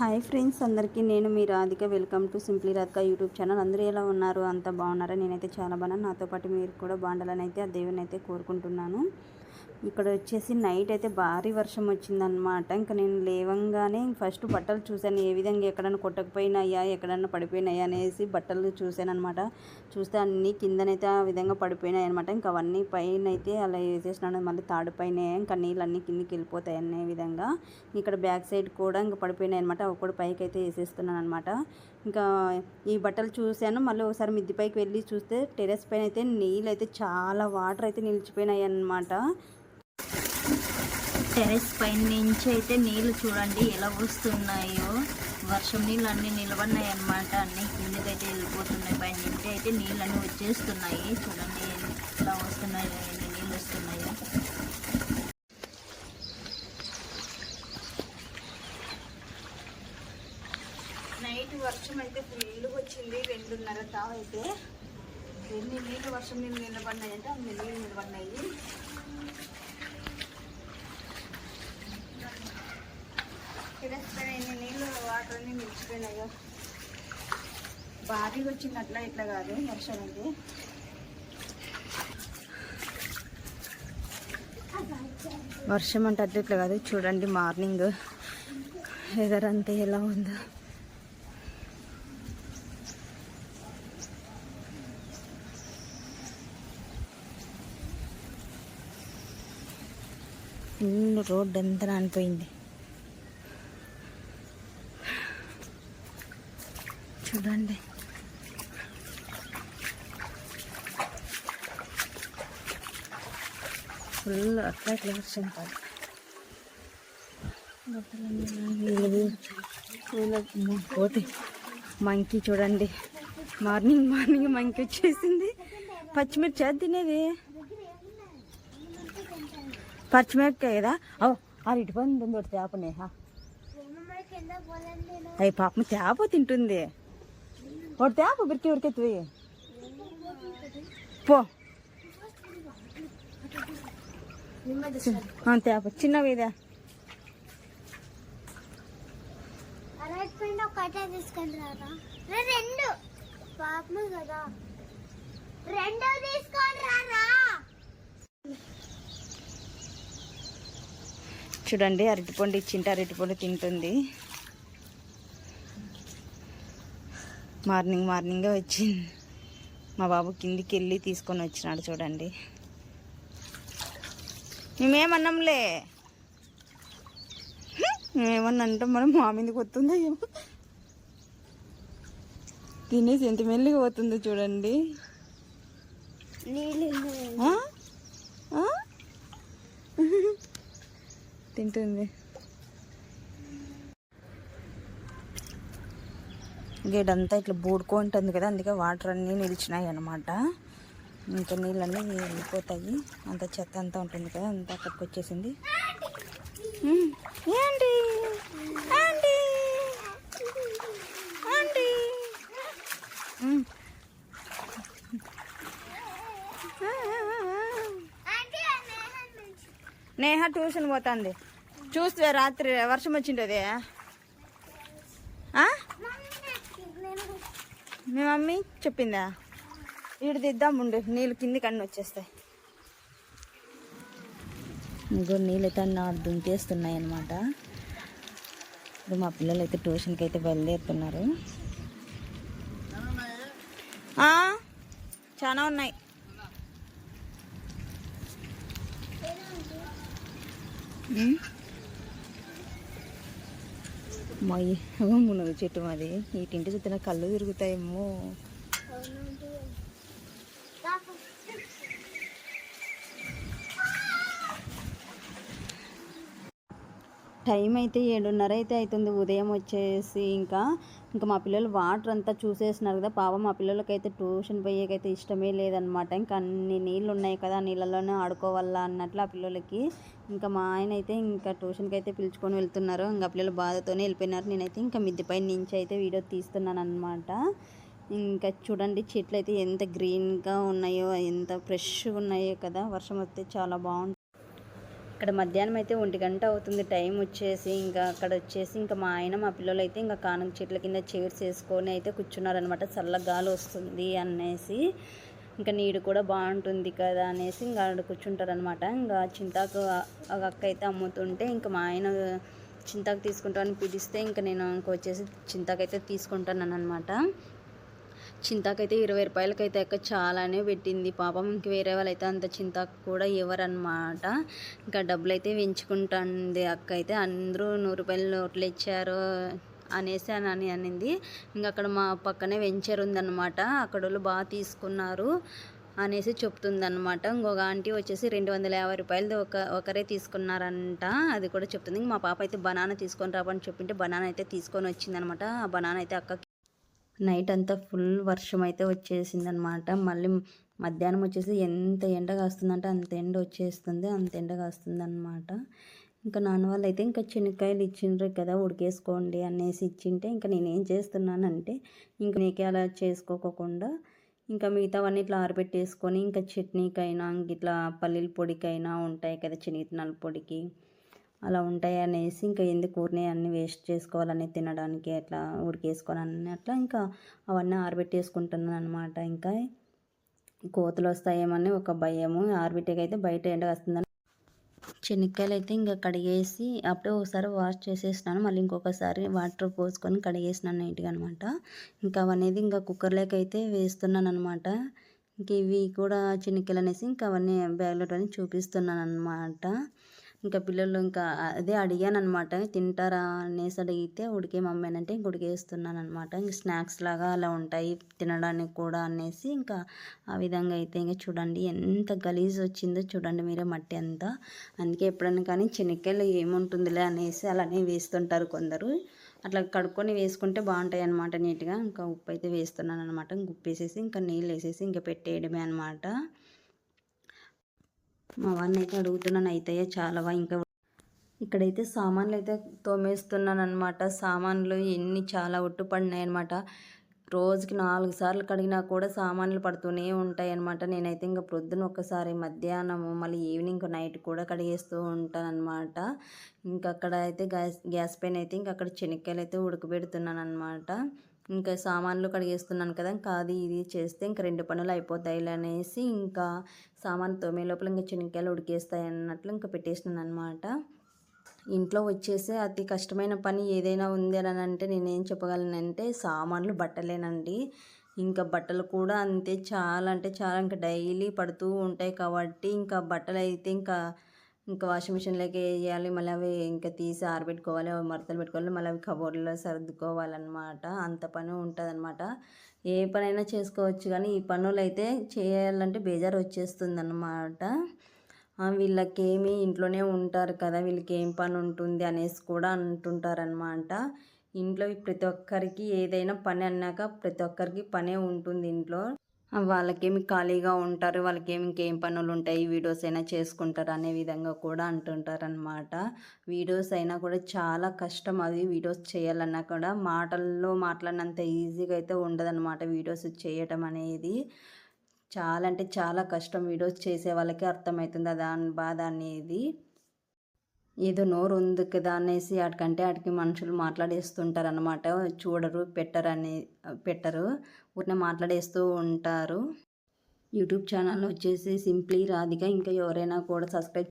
Hi friends అందరికీ నేను మీ Radhika. Welcome to simply Radhika YouTube channel. అందరూ ఎలా ఉన్నారు? అంత బాగున్నారా? నేనైతే చాలా బాగున్నాను. నాతో పాటు మీరు కూడా బాగుండాలని అయితే ఆ దేవుని అయితే కోరుకుంటున్నాను. ఇక్కడ వచ్చేసి నైట్ అయితే భారీ వర్షం వచ్చిందనమాట ఇంకా నేను లేవంగానే ఫస్ట్ బట్టలు చూశాను. ఏ విధంగా ఎక్కడన్నా కొట్టకపోయినాయా ఎక్కడన్నా పడిపోయినాయా అనేసి బట్టలు చూశాను అనమాట చూస్తే అన్నీ కిందనైతే ఆ విధంగా పడిపోయినాయి అనమాట ఇంకా అవన్నీ పైన అయితే అలా వేసేసినాను. మళ్ళీ తాడు పైన ఇంకా నీళ్ళు అన్నీ కిందికి వెళ్ళిపోతాయి అనే విధంగా. ఇక్కడ బ్యాక్ సైడ్ కూడా ఇంకా పడిపోయినాయి అనమాట ఒకటి పైకి అయితే వేసేస్తున్నాను అనమాట ఇంకా ఈ బట్టలు చూశాను. మళ్ళీ ఒకసారి మిద్ది పైకి వెళ్ళి చూస్తే టెరెస్ పైన అయితే నీళ్ళు అయితే చాలా వాటర్ అయితే నిలిచిపోయినాయి అన్నమాట టెరెస్ పైన నుంచి అయితే నీళ్ళు చూడండి ఎలా వస్తున్నాయో. వర్షం నీళ్ళు అన్నీ నిలబడినాయి అన్నమాట అన్నీ కిందకైతే వెళ్ళిపోతున్నాయి. పైన నుంచి అయితే నీళ్ళు అన్నీ వచ్చేస్తున్నాయి. చూడండి ఎలా వస్తున్నాయో ఎన్ని నీళ్ళు వస్తున్నాయో. నైట్ వర్షం అయితే ఫుల్ వచ్చింది. రెండున్నర తావ అయితే. ఎన్ని నీళ్ళు వర్షం నీళ్ళు నిలబడినాయి అంటే అన్ని నీళ్ళు నిలబడినాయి. టెరెస్ నీళ్ళు వాటర్ అన్ని నిలిచిపోయినాయో. భారీగా వచ్చింది అట్లా ఇట్లా కాదు వర్షం అయితే వర్షం అంటే అట్లా ఇట్లా కాదు చూడండి మార్నింగ్ వెదర్ అంతే ఎలా ఉందో. రోడ్డు రోడ్ అంతా నానిపోయింది. చూడండి. ఫుల్ అట్లా ఇట్లా వర్షం పోతే మంకీ చూడండి. మార్నింగ్ మార్నింగ్ మంకీ వచ్చేసింది. పచ్చిమిర్చి అది తినేది? పచ్చిమిరపకాయ కదా? ఓ ఆ ఇటు పని తింది ఒకటి తేపనే అయ్యి పాపం తేప తింటుంది. ఒకటి తేప బిరికి ఉరికెత్తువి పో ఆ, తేప చిన్నవి ఇదే ఒకటే తీసుకొని రెండు పాపము కదా చూడండి అరటిపండు ఇచ్చింటే అరటిపండు తింటుంది. మార్నింగ్ మార్నింగే వచ్చింది. మా బాబు కిందికి వెళ్ళి తీసుకొని వచ్చినాడు చూడండి. మేమేమన్నాంలే? మేమన్నా అంటే మనం మా మీదకి వస్తుందో ఏమో. తినేసి ఎంత మెల్లిగా పోతుందో చూడండి? తింటుంది. గేడంతా ఇట్లా బూడుకుంటుంది కదా అందుకే వాటర్ అన్నీ నిలిచినాయి అనమాట ఇంకా నీళ్ళన్నీ వెళ్ళిపోతాయి. అంత చెత్త అంతా ఉంటుంది కదా అంతా అక్కడికి వచ్చేసింది. ఏంటి? ఉమ్. నేహ ట్యూషన్ పోతుంది. చూస్తే రాత్రి వర్షం వచ్చిండది ఆ? మీ మమ్మీ చెప్పిందా? ఈడు దిద్దాం ఉండు నీళ్ళు కిందికి అన్నీ వచ్చేస్తాయి. ఇంకో నీళ్ళు అయితే అన్న దుంకేస్తున్నాయి అనమాట ఇప్పుడు మా పిల్లలు అయితే ట్యూషన్కి అయితే బయలుదేరుతున్నారు చాలా ఉన్నాయి. ఉమ్. మా మునగ చెట్టు మాది. ఈ ఇంటి చుట్టూ కళ్ళు తిరుగుతాయేమో. టైం అయితే ఏడున్నర అయితే అవుతుంది ఉదయం వచ్చేసి ఇంకా ఇంకా మా పిల్లలు వాటర్ అంతా చూసేసినారు కదా. పాపం మా పిల్లలకైతే ట్యూషన్ పోయేకైతే ఇష్టమే లేదనమాట ఇంకా అన్ని నీళ్ళు ఉన్నాయి కదా నీళ్ళలోనే ఆడుకోవాలా అన్నట్లు ఆ పిల్లలకి. ఇంకా మా ఆయన అయితే ఇంకా ట్యూషన్కి అయితే పిలుచుకొని వెళ్తున్నారు. ఇంకా పిల్లలు బాధతోనే వెళ్ళిపోయినారు. నేనైతే ఇంకా మిద్దిపై నుంచి అయితే వీడియో తీస్తున్నాను అనమాట ఇంకా చూడండి చెట్లు అయితే ఎంత గ్రీన్గా ఉన్నాయో ఎంత ఫ్రెష్గా ఉన్నాయో కదా. వర్షం వస్తే చాలా బాగుంటుంది ఇక్కడ మధ్యాహ్నం అయితే ఒంటి గంట అవుతుంది. టైం వచ్చేసి ఇంకా అక్కడ వచ్చేసి ఇంకా మా ఆయన మా పిల్లలు అయితే ఇంకా కానుక చెట్ల కింద చైర్స్ వేసుకొని అయితే కూర్చున్నారనమాట చల్ల గాలి వస్తుంది అనేసి ఇంకా నీడు కూడా బాగుంటుంది కదా అనేసి ఇంకా ఆడ కూర్చుంటారనమాట ఇంకా చింతాకు అక్క అయితే అమ్ముతుంటే ఇంకా మా ఆయన చింతాకు తీసుకుంటామని పిలిస్తే ఇంకా నేను ఇంకా వచ్చేసి చింతాకు అయితే తీసుకుంటాను అనమాట చింతాకైతే ఇరవై రూపాయలకి అయితే అక్క చాలానే పెట్టింది. పాపం ఇంక వేరే వాళ్ళైతే అంత చింతాకు కూడా ఇవ్వరనమాట ఇంకా డబ్బులు అయితే పెంచుకుంటుంది అక్క అయితే అందరూ నూరు రూపాయలు నోట్లు ఇచ్చారు అనేసి అని అని అనింది. ఇంకా అక్కడ మా పక్కనే వెంచర్ ఉందన్నమాట. అక్కడ వాళ్ళు బాగా తీసుకున్నారు అనేసి చెప్తుందన్నమాట. ఇంకొక ఆంటీ వచ్చేసి రెండు వందల యాభై రూపాయలది ఒక ఒకరే తీసుకున్నారంట. అది కూడా చెప్తుంది. ఇంక మా పాప అయితే బనానా తీసుకొని రాబని చెప్పింటే బనానా అయితే తీసుకొని వచ్చిందనమాట ఆ బనానా అయితే అక్క నైట్ అంతా ఫుల్ వర్షం అయితే వచ్చేసిందనమాట. మళ్ళీ మధ్యాహ్నం వచ్చేసి ఎంత ఎండ కాస్తుందంటే అంత ఎండ వచ్చేస్తుంది అంత ఎండ కాస్తుందన్నమాట ఇంకా నాన్న వాళ్ళు అయితే ఇంకా చెనక్కాయలు ఇచ్చిండ్రు కదా ఉడికేసుకోండి అనేసి ఇచ్చింటే ఇంకా నేనేం చేస్తున్నానంటే ఇంకా నీకే అలా చేసుకోకుండా ఇంకా మిగతావన్నీ ఇట్లా ఆరబెట్టేసుకొని ఇంకా చట్నీకైనా ఇంక ఇట్లా పల్లీల పొడికైనా ఉంటాయి కదా శనగిత్తనాల పొడికి. అలా ఉంటాయి అనేసి ఇంకా ఎందుకు ఊరినే అన్నీ వేస్ట్ చేసుకోవాలని తినడానికి అట్లా ఉడికేసుకోవాలని అట్లా ఇంకా అవన్నీ ఆరబెట్టేసుకుంటున్నాను అనమాట ఇంకా కోతులు వస్తాయేమని ఒక భయము. ఆరబెట్టేకైతే బయట ఎండ వస్తుందని చెనిక్కాయలు అయితే ఇంకా కడిగేసి అప్పుడే ఒకసారి వాష్ చేసేసినాను. మళ్ళీ ఇంకొకసారి వాటర్ పోసుకొని కడిగేసినాను నీట్గా అనమాట ఇంకా అవనేది ఇంకా కుక్కర్లోకి అయితే వేస్తున్నాను అనమాట ఇంక ఇవి కూడా చెనిక్కాయలు అనేసి ఇంకా అవన్నీ బ్యాగ్లో చూపిస్తున్నాను అనమాట ఇంకా పిల్లలు ఇంకా అదే అడిగాను అనమాట తింటారా అనేసి అడిగితే ఉడికే మమ్మీ అంటే ఇంక ఉడికేస్తున్నాను అనమాట ఇంక స్నాక్స్ లాగా అలా ఉంటాయి తినడానికి కూడా అనేసి ఇంకా ఆ విధంగా అయితే ఇంకా చూడండి ఎంత గలీజ్ వచ్చిందో చూడండి మీరే మట్టి అంతా. అందుకే ఎప్పుడైనా కానీ శనక్కాయలు ఏముంటుందిలే అనేసి అలానే వేస్తుంటారు కొందరు. అట్లా కడుక్కొని వేసుకుంటే బాగుంటాయి అనమాట నీట్గా. ఇంకా ఉప్పు అయితే వేస్తున్నాను అనమాట ఇంక ఉప్పు వేసేసి ఇంకా నీళ్ళు వేసేసి ఇంకా పెట్టేయడమే అనమాట మా వాడిని అయితే అడుగుతున్నాను అవుతాయో చాలావా ఇంకా ఇక్కడైతే సామాన్లు అయితే తోమేస్తున్నాను అనమాట సామాన్లు ఎన్ని చాలా ఒట్టు పడినాయి అనమాట రోజుకి నాలుగు సార్లు కడిగినా కూడా సామాన్లు పడుతూనే ఉంటాయి అనమాట నేనైతే ఇంకా ప్రొద్దున ఒకసారి మధ్యాహ్నము మళ్ళీ ఈవినింగ్ నైట్ కూడా కడిగేస్తూ ఉంటాను అనమాట ఇంకా అక్కడ అయితే గ్యాస్ గ్యాస్ పైన అయితే ఇంకా అక్కడ శనక్కాయలు అయితే ఉడకబెడుతున్నాను అనమాట ఇంకా సామాన్లు కడిగేస్తున్నాను కదా ఇంకా అది ఇది చేస్తే ఇంకా రెండు పనులు అయిపోతాయి అనేసి ఇంకా సామాన్ తోమే లోపల ఇంకా చెనిక్కాయలు ఉడికేస్తాయి అన్నట్లు ఇంకా పెట్టేసినాను అనమాట ఇంట్లో వచ్చేసి అతి కష్టమైన పని ఏదైనా ఉంది అని అంటే నేనేం చెప్పగలనంటే సామాన్లు బట్టలేనండి. ఇంకా బట్టలు కూడా అంతే చాలా అంటే చాలా ఇంకా డైలీ పడుతూ ఉంటాయి కాబట్టి ఇంకా బట్టలు అయితే ఇంకా ఇంకా వాషింగ్ మిషన్లోకి వేయాలి మళ్ళీ అవి ఇంకా తీసి ఆరబెట్టుకోవాలి అవి మడతలు పెట్టుకోవాలి మళ్ళీ అవి కబోర్డ్లో సర్దుకోవాలన్నమాట. అంత పని ఉంటుందన్నమాట. ఏ పనైనా చేసుకోవచ్చు కానీ ఈ పనులు అయితే చేయాలంటే బేజారు వచ్చేస్తుంది అనమాట వీళ్ళకేమి ఇంట్లోనే ఉంటారు కదా వీళ్ళకి ఏం పని ఉంటుంది అనేసి కూడా అంటుంటారనమాట ఇంట్లో ప్రతి ఒక్కరికి ఏదైనా పని అన్నాక ప్రతి ఒక్కరికి పనే ఉంటుంది ఇంట్లో. వాళ్ళకేమి ఖాళీగా ఉంటారు వాళ్ళకేమి ఇంకేం పనులు ఉంటాయి వీడియోస్ అయినా చేసుకుంటారు అనే విధంగా కూడా అంటుంటారనమాట వీడియోస్ అయినా కూడా చాలా కష్టం అది వీడియోస్ చేయాలన్నా కూడా. మాటల్లో మాట్లాడినంత ఈజీగా అయితే ఉండదన్నమాట వీడియోస్ చేయటం అనేది. చాలా అంటే చాలా కష్టం వీడియోస్ చేసే వాళ్ళకి అర్థమవుతుంది దాని బాధ అనేది. ఏదో నోరు ఉంది కదా అనేసి వాటికంటే వాటికి మనుషులు మాట్లాడేస్తుంటారు అన్నమాట చూడరు పెట్టరు అని పెట్టరు. ఊరినే మాట్లాడేస్తూ ఉంటారు. యూట్యూబ్ ఛానల్ వచ్చేసి సింప్లీ రాధిక. ఇంకా ఎవరైనా కూడా సబ్స్క్రైబ్